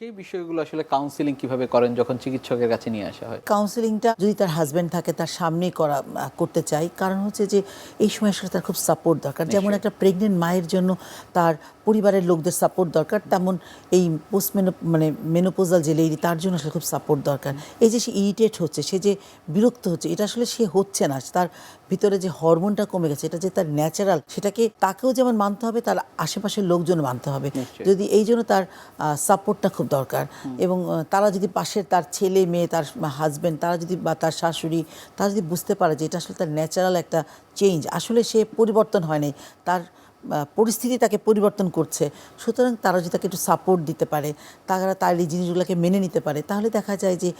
সেই বিষয়গুলো আসলে কাউন্সিলিং কীভাবে করেন যখন চিকিৎসকের কাছে নিয়ে আসা হয়? কাউন্সিলিংটা যদি তার হাজব্যান্ড থাকে তার সামনেই করা করতে চাই। কারণ হচ্ছে যে এই সময় আসলে তার খুব সাপোর্ট দরকার। যেমন একটা প্রেগনেন্ট মায়ের জন্য তার পরিবারের লোকদের সাপোর্ট দরকার তেমন এই পোস্ট মানে মেনোপোজাল যে লেডি তার জন্য আসলে খুব সাপোর্ট দরকার। এই যে সে ইরিটেট হচ্ছে সে যে বিরক্ত হচ্ছে এটা আসলে সে হচ্ছে না। তার ভিতরে যে হরমোনটা কমে গেছে এটা যে তার ন্যাচারাল সেটাকে তাকেও যেমন মানতে হবে তার আশেপাশের লোকজন মানতে হবে। যদি এই জন্য তার সাপোর্টটা খুব দরকার। এবং তারা যদি পাশের তার ছেলে, মেয়ে, তার হাজব্যান্ড তারা যদি বা তার শাশুড়ি, তারা যদি বুঝতে পারে যে এটা আসলে তার ন্যাচারাল একটা চেঞ্জ আসলে সে পরিবর্তন হয় নাই, তার পরিস্থিতি তাকে পরিবর্তন করছে। সুতরাং তারা যদি তাকে একটু সাপোর্ট দিতে পারে তারা তার এই জিনিসগুলোকে মেনে নিতে পারে তাহলে দেখা যায় যে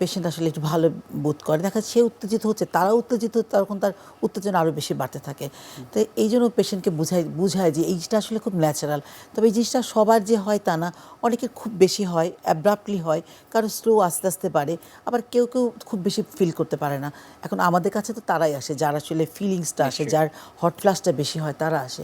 পেশেন্ট আসলে একটু ভালো বোধ করে। দেখা যায় সে উত্তেজিত হচ্ছে তারা উত্তেজিত হচ্ছে তখন তার উত্তেজনা আরও বেশি বাড়তে থাকে। তো এই জন্য পেশেন্টকে বুঝায় বুঝায় যে এই জিনিসটা আসলে খুব ন্যাচারাল তবে এই জিনিসটা সবার যে হয় তা না অনেকের খুব বেশি হয় অ্যাব্রাপ্টলি হয় কারও স্লো আস্তে আস্তে বাড়ে। আবার কেউ কেউ খুব বেশি ফিল করতে পারে না। এখন আমাদের কাছে তো তারাই আসে যারা আসলে ফিলিংসটা আসে যার হট ফ্লাশটা বেশি হয় তারা আসে।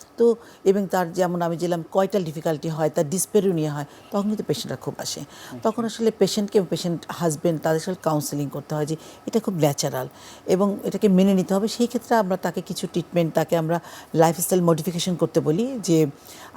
তো এবং তার যেমন আমি যেলাম কয়টা ডিফিকাল্টি হয় তার ডিসপেরুনিয়া হয় তখন কিন্তু পেশেন্টরা খুব আসে। তখন আসলে পেশেন্টকে পেশেন্ট হাজবেন্ড তাদের সাথে কাউন্সেলিং করতে হয় যে এটা খুব ন্যাচারাল এবং এটাকে মেনে নিতে হবে। সেই ক্ষেত্রে আমরা তাকে কিছু ট্রিটমেন্ট তাকে আমরা লাইফস্টাইল মডিফিকেশন করতে বলি যে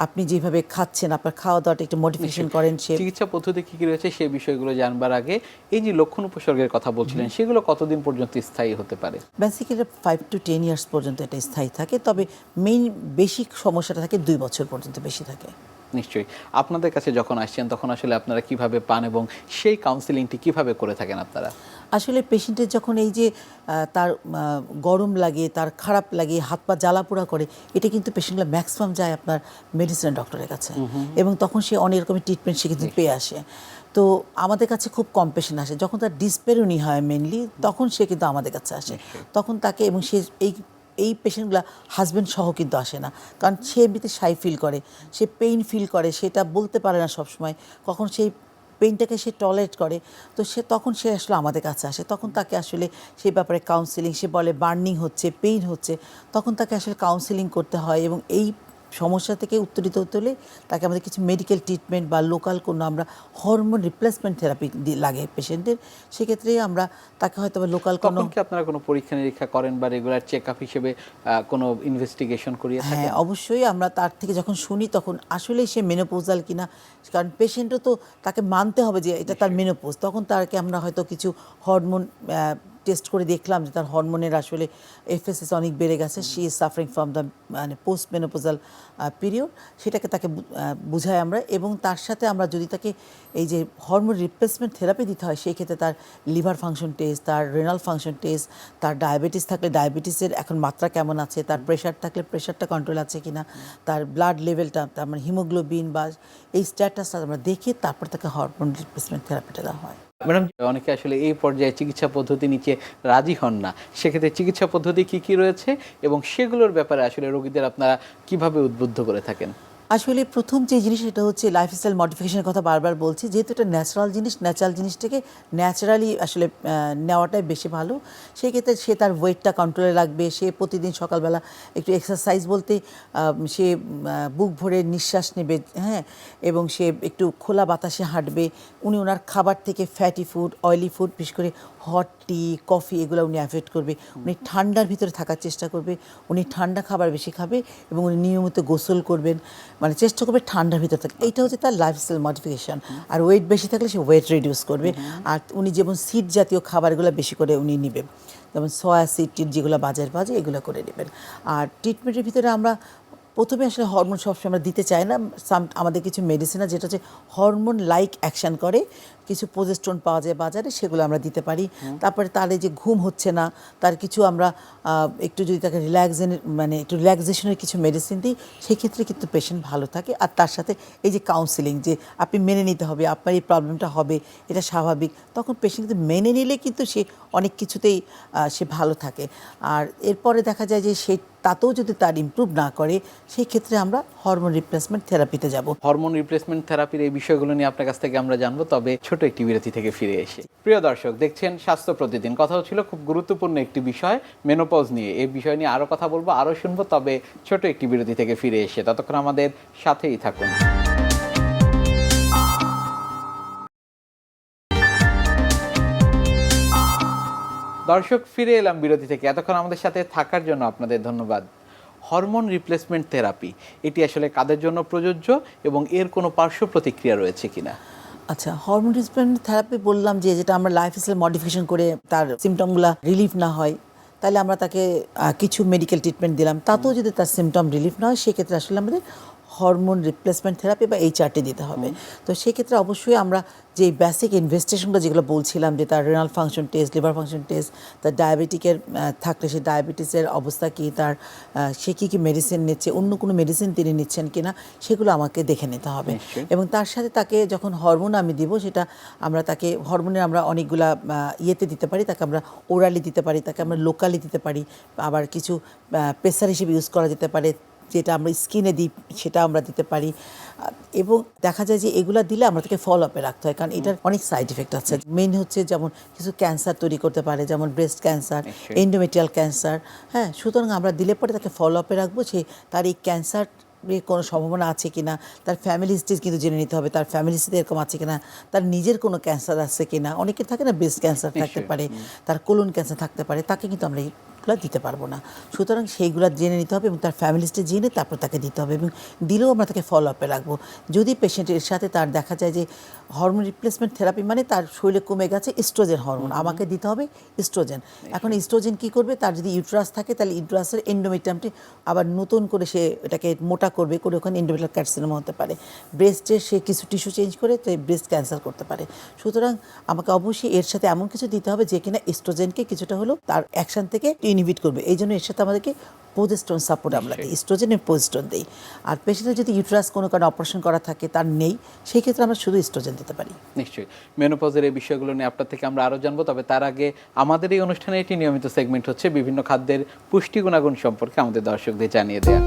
আপনি যেভাবে খাচ্ছেন আপনার খাওয়া দাওয়াটা একটু মডিফিকেশন করেন সে চিকিৎসা পদ্ধতি কী কী রয়েছে সেই বিষয়গুলো জানবার আগে এই যে লক্ষণ উপসর্গের কথা বলছিলেন সেগুলো কতদিন পর্যন্ত স্থায়ী হতে পারে? Basically five to ten years পর্যন্ত এটা স্থায়ী থাকে। তবে মেইন বেশি সমস্যাটা থাকে দুই বছর পর্যন্ত বেশি থাকে। নিশ্চয়ই। আপনাদের কাছে যখন আসছেন তখন আসলে আপনারা কীভাবে পান এবং সেই কাউন্সিলিংটি কীভাবে করে থাকেন আপনারা? আসলে পেশেন্টের যখন এই যে তার গরম লাগে তার খারাপ লাগে হাত পা জ্বালা পোড়া করে এটা কিন্তু পেশেন্টগুলো ম্যাক্সিমাম যায় আপনার মেডিসিন ডক্টরের কাছে। এবং তখন সে অনেক রকমের ট্রিটমেন্ট সে কিন্তু পেয়ে আসে। তো আমাদের কাছে খুব কম পেশেন্ট আসে। যখন তার ডিসপেরুনি হয় মেনলি তখন সে কিন্তু আমাদের কাছে আসে। তখন তাকে এবং সে এই এই পেশেন্টগুলো হাজব্যান্ড সহ কিন্তু আসে না। কারণ সে এমনিতে সাই ফিল করে, সে পেইন ফিল করে, সেটা বলতে পারে না সবসময়। কখন সেই পেইনটাকে সে টলারেট করে, তো সে তখন সে আসলে আমাদের কাছে আসে। তখন তাকে আসলে সেই ব্যাপারে কাউন্সিলিং সে বলে বার্নিং হচ্ছে পেইন হচ্ছে, তখন তাকে আসলে কাউন্সিলিং করতে হয় এবং এই সমস্যা থেকে উত্তরিত হতে হলে তাকে আমাদের কিছু মেডিকেল ট্রিটমেন্ট বা লোকাল কোনো আমরা হরমোন রিপ্লেসমেন্ট থেরাপি লাগে পেশেন্টের সেক্ষেত্রে আমরা তাকে হয়তো লোকাল কোনো কি আপনারা কোনো পরীক্ষা নিরীক্ষা করেন বা রেগুলার চেক আপ হিসেবে কোনো ইনভেস্টিগেশন করিয়ে থাকেন? হ্যাঁ অবশ্যই আমরা তার থেকে যখন শুনি তখন আসলেই সে মেনোপোজাল কিনা কারণ পেশেন্টও তো তাকে মানতে হবে যে এটা তার মেনোপোজ তখন তাকে আমরা হয়তো কিছু হরমোন টেস্ট করে দেখলাম যে তার হরমোনের আসলে এফএসএস অনেক বেড়ে গেছে। She is suffering from the মানে পোস্ট মেনোপোজাল পিরিয়ড সেটাকে তাকে বুঝাই আমরা এবং তার সাথে আমরা যদি তাকে এই যে হরমোন রিপ্লেসমেন্ট থেরাপি দিতে হয়, সেই ক্ষেত্রে তার লিভার ফাংশন টেস্ট তার রেনাল ফাংশন টেস্ট তার ডায়াবেটিস থাকলে ডায়াবেটিসের এখন মাত্রা কেমন আছে, তার প্রেশার থাকলে প্রেশারটা কন্ট্রোল আছে কি না তার ব্লাড লেভেলটা তার মানে হিমোগ্লোবিন বা এই স্ট্যাটাসটা আমরা দেখে তারপর তাকে হরমোন রিপ্লেসমেন্ট থেরাপিটা দেওয়া হয়। ম্যাডাম? অনেকে আসলে এই পর্যায়ে চিকিৎসা পদ্ধতি নিচে রাজি হন না। সেক্ষেত্রে চিকিৎসা পদ্ধতি কি কি রয়েছে এবং সেগুলোর ব্যাপারে আসলে রোগীদের আপনারা কীভাবে উদ্বুদ্ধ করে থাকেন? আসলে প্রথম যে জিনিস সেটা হচ্ছে লাইফস্টাইল মডিফিকেশনের কথা বারবার বলছি। যেহেতু এটা ন্যাচারাল জিনিস ন্যাচারাল জিনিসটাকে ন্যাচারালি আসলে নেওয়াটাই বেশি ভালো। সেই ক্ষেত্রে সে তার ওয়েটটা কন্ট্রোলে রাখবে সে প্রতিদিন সকালবেলা একটু এক্সারসাইজ বলতে সে বুক ভরে নিঃশ্বাস নেবে হ্যাঁ? এবং সে একটু খোলা বাতাসে হাঁটবে। উনি ওনার খাবার থেকে ফ্যাটি ফুড অয়েলি ফুড বিশেষ করে হট টি কফি এগুলো উনি অ্যাভয়েড করবে। উনি ঠান্ডার ভিতরে থাকার চেষ্টা করবে, উনি ঠান্ডা খাবার বেশি খাবে এবং উনি নিয়মিত গোসল করবেন মানে চেষ্টা করবে ঠান্ডার ভিতরে থাকে এইটা হচ্ছে তার লাইফস্টাইল মডিফিকেশান আর ওয়েট বেশি থাকলে সে ওয়েট রিডিউস করবে। আর উনি যেমন সিড জাতীয় খাবারগুলো বেশি করে উনি নেবেন, যেমন সয়া সিড টিট যেগুলো বাজার বাজে এগুলো করে নেবেন। আর ট্রিটমেন্টের ভিতরে আমরা প্রথমে আসলে হরমোন সবসময় আমরা দিতে চাই না। সাম আমাদের কিছু মেডিসিন যেটা হচ্ছে হরমোন লাইক অ্যাকশন করে। কিছু প্রোজেস্ট্রন পাওয়া যায় বাজারে সেগুলো আমরা দিতে পারি। তারপরে তার যে ঘুম হচ্ছে না তার কিছু আমরা একটু যদি তাকে রিল্যাক্সেনের মানে একটু রিল্যাক্সেশনের কিছু মেডিসিন দিই সেক্ষেত্রে কিন্তু পেশেন্ট ভালো থাকে। আর তার সাথে এই যে কাউন্সিলিং যে আপনি মেনে নিতে হবে আপনার এই প্রবলেমটা হবে এটা স্বাভাবিক তখন পেশেন্ট কিন্তু মেনে নিলে কিন্তু সে অনেক কিছুতেই সে ভালো থাকে। আর এরপরে দেখা যায় যে সে তাতেও যদি তার ইমপ্রুভ না করে সেই ক্ষেত্রে আমরা হরমোন রিপ্লেসমেন্ট থেরাপিতে যাব। হরমোন রিপ্লেসমেন্ট থেরাপির এই বিষয়গুলো নিয়ে আপনার কাছ থেকে আমরা জানব, তবে ছোট একটি বিরতি থেকে ফিরে এসে। প্রিয় দর্শক, দেখছেন স্বাস্থ্য প্রতিদিন। কথা হচ্ছিল খুব গুরুত্বপূর্ণ একটি বিষয় মেনোপজ নিয়ে। এই বিষয় নিয়ে আরও কথা বলব আরও শুনব, তবে ছোট একটি বিরতি থেকে ফিরে এসে। ততক্ষণ আমাদের সাথেই থাকুন। দর্শক, ফিরে এলাম বিরতি থেকে। এতক্ষণ আমাদের সাথে থাকার জন্য আপনাদের ধন্যবাদ। হরমোন রিপ্লেসমেন্ট থেরাপি, এটি আসলে কাদের জন্য প্রযোজ্য এবং এর কোনো পার্শ্ব প্রতিক্রিয়া রয়েছে কিনা? আচ্ছা হরমোন রিপ্লেসমেন্ট থেরাপি বললাম যে, যেটা আমরা লাইফ লাইফস্টাইল মডিফিকেশন করে তার সিমটমগুলো রিলিফ না হয়, তাহলে আমরা তাকে কিছু মেডিকেল ট্রিটমেন্ট দিলাম। তাতেও যদি তার সিমটম রিলিফ না হয়, সেক্ষেত্রে আসলে আমাদের হরমোন রিপ্লেসমেন্ট থেরাপি বা এইচআরটি দিতে হবে। তো সেক্ষেত্রে অবশ্যই আমরা যে বেসিক ইনভেস্টিগেশনগুলো যেগুলো বলছিলাম যে তার renal function test liver function test তার ডায়াবেটিকের থাকলে সে ডায়াবেটিসের অবস্থা কী তার সে কী কী মেডিসিন নিচ্ছে অন্য কোনো মেডিসিন তিনি নিচ্ছেন কি না সেগুলো আমাকে দেখে নিতে হবে। এবং তার সাথে তাকে যখন হরমোন আমি দিব সেটা আমরা তাকে হরমোনের আমরা অনেকগুলা ইয়েতে দিতে পারি তাকে আমরা ওরালি দিতে পারি তাকে আমরা লোকালি দিতে পারি আবার কিছু প্রেসার হিসেবে ইউজ করা যেতে পারে যেটা আমরা স্কিনে দিই সেটা আমরা দিতে পারি। এবং দেখা যায় যে এগুলো দিলে আমরা তাকে ফলো আপে রাখতে হয় কারণ এটার অনেক সাইড এফেক্ট আছে। মেন হচ্ছে যেমন কিছু ক্যান্সার তৈরি করতে পারে যেমন ব্রেস্ট ক্যান্সার নিশ্চয়ই। এন্ডোমেট্রিয়াল ক্যান্সার হ্যাঁ? সুতরাং আমরা দিলে পরে তাকে ফলো আপে রাখব সে তার এই ক্যান্সার কোনো সম্ভাবনা আছে কি না তার ফ্যামিলি হিস্ট্রি কিন্তু জেনে নিতে হবে তার ফ্যামিলি হিস্ট্রি এরকম আছে কিনা তার নিজের কোনো ক্যান্সার আছে কিনা। অনেকে থাকে না ব্রেস্ট ক্যান্সার থাকতে পারে তার কোলন ক্যান্সার থাকতে পারে তাকে কিন্তু আমরা এইগুলো দিতে পারব না। সুতরাং সেইগুলো জেনে নিতে হবে এবং তার ফ্যামিলি হিস্ট্রি জেনে তারপর তাকে দিতে হবে এবং দিলেও আমরা তাকে ফলো আপে রাখব। যদি পেশেন্টের সাথে তার দেখা যায় যে হরমোন রিপ্লেসমেন্ট থেরাপি মানে তার শরীরে কমে গেছে ইস্ট্রোজেন হরমোন আমাকে দিতে হবে ইস্ট্রোজেন এখন ইস্ট্রোজেন কি করবে? তার যদি ইউট্রাস থাকে তাহলে ইউট্রাসের এন্ডোমেট্রামটি আবার নতুন করে সে এটাকে মোটা করবে করে ওখানে এন্ডোমেট্রাল ক্যারসিনোমা হতে পারে। ব্রেস্টের সে কিছু টিস্যু চেঞ্জ করে তো ব্রেস্ট ক্যান্সার করতে পারে। সুতরাং আমাকে অবশ্যই এর সাথে এমন কিছু দিতে হবে যে কিনা ইস্ট্রোজেনকে কিছুটা হলেও তার অ্যাকশন থেকে ইনহিবিট করবে। এই জন্য এর সাথে আমাদেরকে পোজেস্টন সাপোর্ট আমরা দিই ইস্ট্রোজেনের পোজেস্টন দিই। আর পেশেন্টের যদি ইউট্রাস কোনো কারণে অপারেশন করা থাকে তার নেই সেই ক্ষেত্রে আমরা শুধু স্ট্রোজেন দিতে পারি। নিশ্চয়ই। মেনোপজের এই বিষয়গুলো নিয়ে আপনার থেকে আমরা আরও জানব তবে তার আগে আমাদের এই অনুষ্ঠানে একটি নিয়মিত সেগমেন্ট হচ্ছে বিভিন্ন খাদ্যের পুষ্টি গুণাগুণ সম্পর্কে আমাদের দর্শকদের জানিয়ে দেওয়া।